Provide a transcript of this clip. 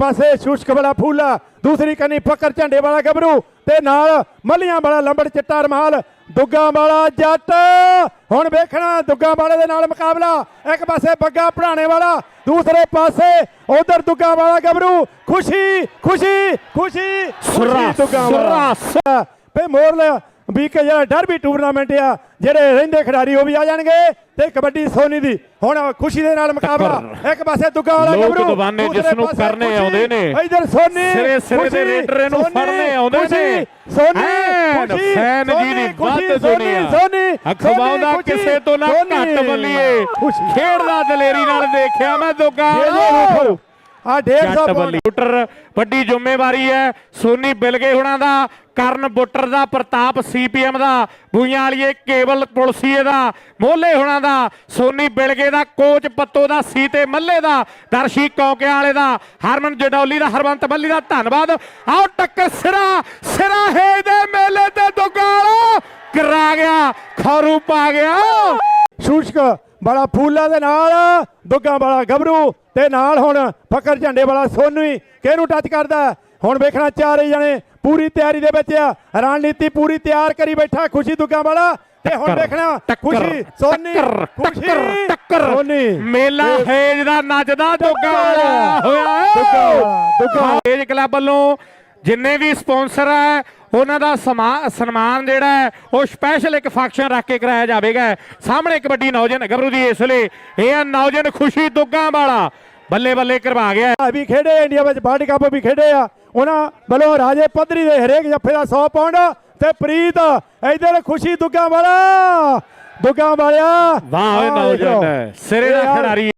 ਪਾਸੇ ਸ਼ੁਸ਼ਕ ਵਾਲਾ ਫੂਲਾ ਦੂਸਰੀ ਕੰਨੀ ਫੱਕਰ ਝੰਡੇ ਵਾਲਾ ਗੱਭਰੂ ਤੇ ਨਾਲ ਮੱਲੀਆਂ ਵਾਲਾ ਲੰਬੜ ਚਿੱਟਾ ਰਮਾਲ ਦੁੱਗਾ ਵਾਲਾ ਜੱਟ। ਹੁਣ ਵੇਖਣਾ ਦੁੱਗਾ ਵਾਲੇ ਦੇ ਨਾਲ ਮੁਕਾਬਲਾ। ਇੱਕ ਪਾਸੇ ਬੱਗਾ ਪੜਾਣੇ ਵਾਲਾ ਦੂਸਰੇ ਪਾਸੇ ਉਧਰ ਦੁੱਗਾ ਵਾਲਾ ਗੱਭਰੂ। ਖੁਸ਼ੀ ਖੁਸ਼ੀ ਖੁਸ਼ੀ ਸਰਾਸ, ਦੁੱਗਾ ਵਾਲਾ। ਫੇ ਮੋਰਲ ਵੀ ਕਿ ਜਿਹੜਾ ਡਰਬੀ ਟੂਰਨਾਮੈਂਟ ਆ ਜਿਹੜੇ ਰਹਿੰਦੇ ਖਿਡਾਰੀ ਉਹ ਵੀ ਆ ਜਾਣਗੇ ਤੇ ਕਬੱਡੀ ਸੋਨੀ ਦੀ। ਹੁਣ ਖੁਸ਼ੀ ਦੇ ਨਾਲ ਮੁਕਾਬਲਾ। ਇੱਕ ਪਾਸੇ ਦੁੱਗਾ ਵਾਲਾ ਲੋਕ ਗੱਭਰੂ ਦੀਵਾਨੇ ਦੂਸਰੇ ਜਿਸ ਨੂੰ ਕਰਨੇ ਆਉਂਦੇ ਨੇ। ਇੱਧਰ ਸੋਨੀ ਸਿਰੇ ਸਿਰੇ ਦੇ ਰੇਡਰ ਇਹਨੂੰ ਸੋਨੀ, ਫੜਨੇ ਆਉਂਦੇ ਨੇ। ਸੋਨੀ ਖੁਸ਼ੀ, ਫੈਨ ਜੀ ਦੀ ਵੱਧ ਸੋਨੀ, ਦੁਨੀਆ। ਸੋਨੀ ਅਖਵਾਉਂਦਾ ਕਿਸੇ ਤੋਂ ਨਾ ਘੱਟ ਬੱਲੀਏ। ਖੇਡਦਾ ਦਲੇਰੀ ਨਾਲ ਦੇਖਿਆ ਮੈਂ ਦੁੱਗਾ। ਆ 150 ਜੱਟ ਬੱਲੀ ਬੁੱਟਰ ਵੱਡੀ ਜ਼ਿੰਮੇਵਾਰੀ ਹੈ। ਸੋਨੀ ਬਿਲਗੇ ਹੁਣਾਂ ਦਾ ਕਰਨ ਬੁੱਟਰ ਦਾ ਪ੍ਰਤਾਪ ਸੀਪੀਐਮ ਦਾ ਬੂਈਆਂ ਵਾਲੀਏ ਕੇਵਲ ਪੁਲਸੀਏ ਦਾ ਮੋਹਲੇ ਹੁਣਾਂ ਦਾ ਸੋਨੀ ਬਿਲਗੇ ਦਾ ਕੋਚ ਪੱਤੋ ਦਾ ਸੀਤੇ ਮੱਲੇ ਦਾ ਦਰਸ਼ੀ ਕੌਕਿਆਂ ਵਾਲੇ ਦਾ ਹਰਮਨ ਜਡੌਲੀ ਦਾ ਹਰਵੰਤ ਬੱਲੀ ਦਾ ਧੰਨਵਾਦ। ਆਓ ਟੱਕਰ ਸਿਰਾ ਸਿਰਾ ਹੈ ਦੇ ਮੇਲੇ ਤੇ ਦੁਗਾਲ ਕਰਾ ਗਿਆ ਖਰੂ ਪਾ ਗਿਆ। ਸ਼ੂਸ਼ਕ ਵਾਲਾ ਫੂਲਾ ਦੇ ਨਾਲ ਦੁੱਗਾ ਵਾਲਾ ਗੱਭਰੂ ਤੇ ਨਾਲ ਹੁਣ ਫਕਰ ਝੰਡੇ ਵਾਲਾ ਸੋਨੂ ਕਿਹਨੂੰ ਟੱਚ ਕਰਦਾ? ਹੁਣ ਵੇਖਣਾ ਚਾਰੇ ਜਣੇ ਪੂਰੀ ਤਿਆਰੀ ਦੇ ਵਿੱਚ ਆ ਰਣਨੀਤੀ ਪੂਰੀ ਤਿਆਰ ਕਰੀ ਬੈਠਾ ਖੁਸ਼ੀ ਦੁੱਗਾ ਵਾਲਾ ਤੇ ਹੁਣ ਵੇਖਣਾ ਖੁਸ਼ੀ ਸੋਨੀ ਟੱਕਰ ਖੁਸ਼ੀ, ਟੱਕਰ ਸੋਨੀ ਮੇਲਾ ਹੇਜ ਦਾ ਨੱਚਦਾ ਦੁੱਗਾ ਵਾਲਾ ਹੋਇਆ। ਦੁੱਗਾ ਦੁੱਗਾ। ਹੇਜ ਕਲੱਬ ਵੱਲੋਂ ਜਿੰਨੇ ਵੀ ਸਪਾਂਸਰ ਹੈ ਉਹਨਾਂ ਦਾ ਸਨਮਾਨ ਜਿਹੜਾ ਹੈ ਉਹ ਸਪੈਸ਼ਲ ਇੱਕ ਫੰਕਸ਼ਨ ਰੱਖ ਕੇ ਕਰਾਇਆ ਜਾਵੇਗਾ। ਸਾਹਮਣੇ ਕਬੱਡੀ ਨੌਜਵਾਨ ਗੱਭਰੂ ਦੀ ਇਸ ਲਈ ਇਹ ਹੈ ਨੌਜਵਾਨ ਖੁਸ਼ੀ ਦੁੱਗਾ ਵਾਲਾ। ਬੱਲੇ ਬੱਲੇ ਕਰਵਾ ਗਿਆ ਵੀ ਖੇਡੇ ਇੰਡੀਆ ਵਿੱਚ ਵਰਲਡ ਕੱਪ ਵੀ ਖੇਡੇ ਆ। ਉਹਨਾਂ ਵੱਲੋਂ ਰਾਜੇ ਪੱਧਰੀ ਦੇ ਹਰੇਕ ਜੱਫੇ ਦਾ 100 ਪਾਉਂਡ ਤੇ ਪ੍ਰੀਤ ਇਧਰ ਖੁਸ਼ੀ ਦੁੱਗਾ ਵਾਲਾ ਦੁੱਗਾ ਵਾਲਿਆ। ਵਾਹ ਓਏ ਨੌਜਵਾਨ। ਸਿਰੇ ਦਾ ਖਿਡਾਰੀ